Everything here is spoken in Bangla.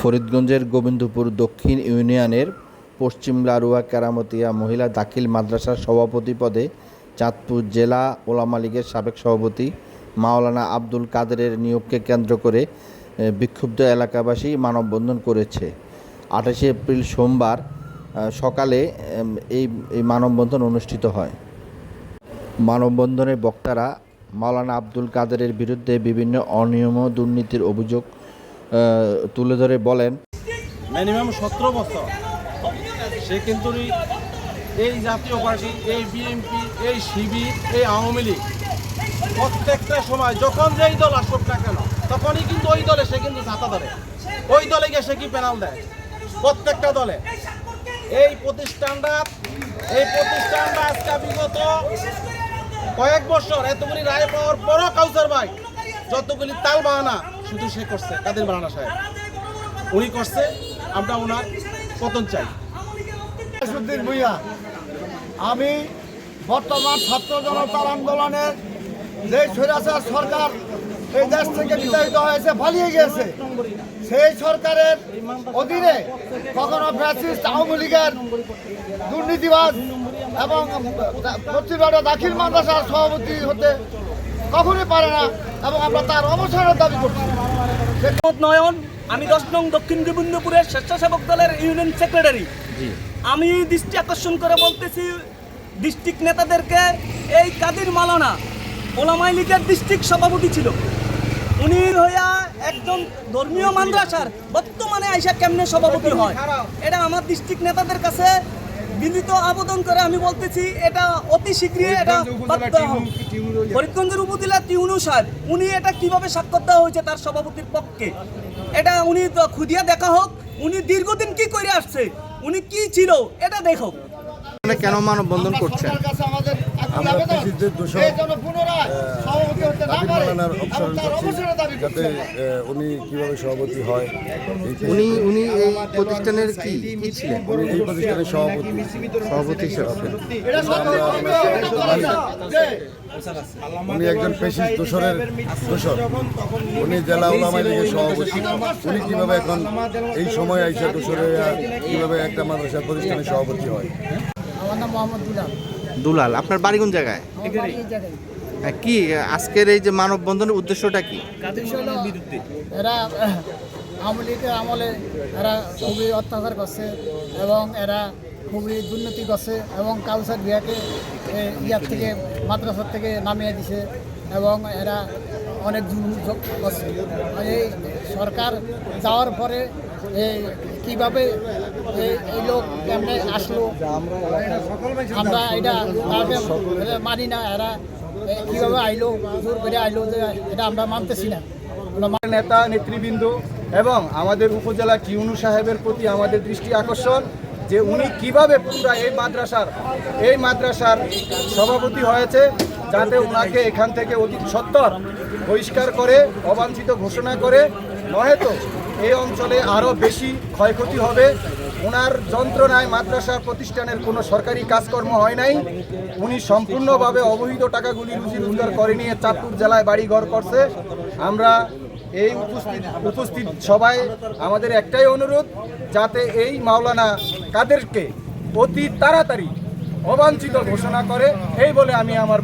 ফরিদগঞ্জের গোবিন্দপুর দক্ষিণ ইউনিয়নের পশ্চিম লারুয়া কেরামতিয়া মহিলা দাখিল মাদ্রাসার সভাপতি পদে চাঁদপুর জেলা ওলামা লীগের সাবেক সভাপতি মাওলানা আব্দুল কাদেরের নিয়োগকে কেন্দ্র করে বিক্ষুব্ধ এলাকাবাসী মানববন্ধন করেছে। আঠাশে এপ্রিল সোমবার সকালে এই এই মানববন্ধন অনুষ্ঠিত হয়। মানববন্ধনের বক্তারা মাওলানা আব্দুল কাদেরের বিরুদ্ধে বিভিন্ন অনিয়ম দুর্নীতির অভিযোগ তুলে ধরে বলেন। মিনিমাম সতেরো বছর। সে কিন্তু এই জাতীয় পার্টি, এই বিএনপি এই শিবির এই আওয়ামী লীগ, প্রত্যেকটা সময় যখন যেই দল আসুক না কেন, তখনই কিন্তু ওই দলে সে কিন্তু ছাতা ধরে। ওই দলে গিয়ে সে কি প্যানাল দেয়? প্রত্যেকটা দলে। এই প্রতিষ্ঠানটা এই প্রতিষ্ঠানটা আজকে বিগত কয়েক বছর এতগুলি রায় পাওয়ার পরও কাউসার ভাই, যতগুলি তাল বাহানা শুধু সে করছে, কাদের বাহানা সাহেব? উনি করছে, আমরা ওনার পতন চাই। ভুইয়া, আমি বর্তমান ছাত্র জনতার আন্দোলনের যে স্বৈরাচার সরকার এই দেশ থেকে বিতাড়িত হয়েছে, পালিয়ে গিয়েছে, সেই সরকারের অধীনে কখনো ফ্যাসিস্ট আওয়ামী লীগের দুর্নীতিবাজ এবং দাখিল মাদ্রাসার সভাপতি হতে কখনই পারে না এবং আমরা তার অবসরের দাবি করছি। নয়ন আমি দশ নং দক্ষিণ গোবিন্দপুরের স্বেচ্ছাসেবক দলের ইউনিয়ন সেক্রেটারি। আমি দৃষ্টি আকর্ষণ করে বলতেছি ডিস্ট্রিক্ট নেতাদেরকে এই কাদির মালানা ওলামাই লীগের ডিস্ট্রিক্ট সভাপতি ছিল। উনি হইয়া একজন ধর্মীয় মাদ্রাসার বর্তমানে আইসা কেমনে সভাপতি হয়? এটা আমার ডিস্ট্রিক্ট নেতাদের কাছে বিনীত আবেদন করে আমি বলতেছি এটা অতি শীঘ্রই এটা। ফরিদগঞ্জের উপজেলা টিউনু সাহেব উনি এটা কীভাবে স্বাক্ষর দেওয়া হয়েছে তার সভাপতির পক্ষে? এটা উনি তো খুদিয়া দেখা হোক উনি দীর্ঘদিন কি করে আসছে উনি কি ছিল এটা দেখো। কেন মানববন্ধন করছেন? আমাদের যাতে উনি কীভাবে সভাপতি হয় উনি উনি এই প্রতিষ্ঠানের কি কি ছিলেন? উনি এই প্রতিষ্ঠানের সভাপতি। হিসেবে উনি একজন পেশিস দোষরের দোষর। উনি জেলা ওলামাই লীগের সভাপতি। উনি কীভাবে এখন এই সময় আইসা দোষরে কীভাবে একটা মাদ্রাসা প্রতিষ্ঠানের সভাপতি হয়? আমার নাম মোহাম্মদ দুলাল। দুলাল আপনার বাড়ি কোন জায়গায়? হ্যাঁ, কি আজকের এই যে মানববন্ধনের উদ্দেশ্যটা কি? এরা আওয়ামী লীগের আমলে এরা খুবই অত্যাচার করছে এবং এরা খুবই দুর্নীতি করছে এবং কাউসার বিয়াকে এ, ইয়ার থেকে মাদ্রাসার থেকে নামিয়ে দিছে এবং এরা অনেক জুলুম করছে। এই সরকার যাওয়ার পরে এই কীভাবে এই লোক কেমনে আসলো? আমরা এটা মানি না, এরা কীভাবে আইলো, জোর করে আইলো এটা আমরা মানতেছি না। আমরা নেতা, নেতৃবৃন্দ এবং আমাদের উপজেলা কিউনু সাহেবের প্রতি আমাদের দৃষ্টি আকর্ষণ যে উনি কীভাবে পুরা এই মাদ্রাসার এই মাদ্রাসার সভাপতি হয়েছে যাতে ওনাকে এখান থেকে অতি সত্তর বহিষ্কার করে, অবাঞ্ছিত ঘোষণা করে। নহেতো এই অঞ্চলে আরও বেশি ক্ষয়ক্ষতি হবে। ওনার যন্ত্রণায় মাদ্রাসা প্রতিষ্ঠানের কোনো সরকারি কাজকর্ম হয় নাই। উনি সম্পূর্ণভাবে অবহিত টাকাগুলি রুজি রোজগার করে নিয়ে চাঁদপুর জেলায় বাড়িঘর করছে। আমরা এই উপস্থিত উপস্থিত সবাই আমাদের একটাই অনুরোধ, যাতে এই মাওলানা কাদেরকে অতি তাড়াতাড়ি অবাঞ্ছিত ঘোষণা করে। এই বলে আমি আমার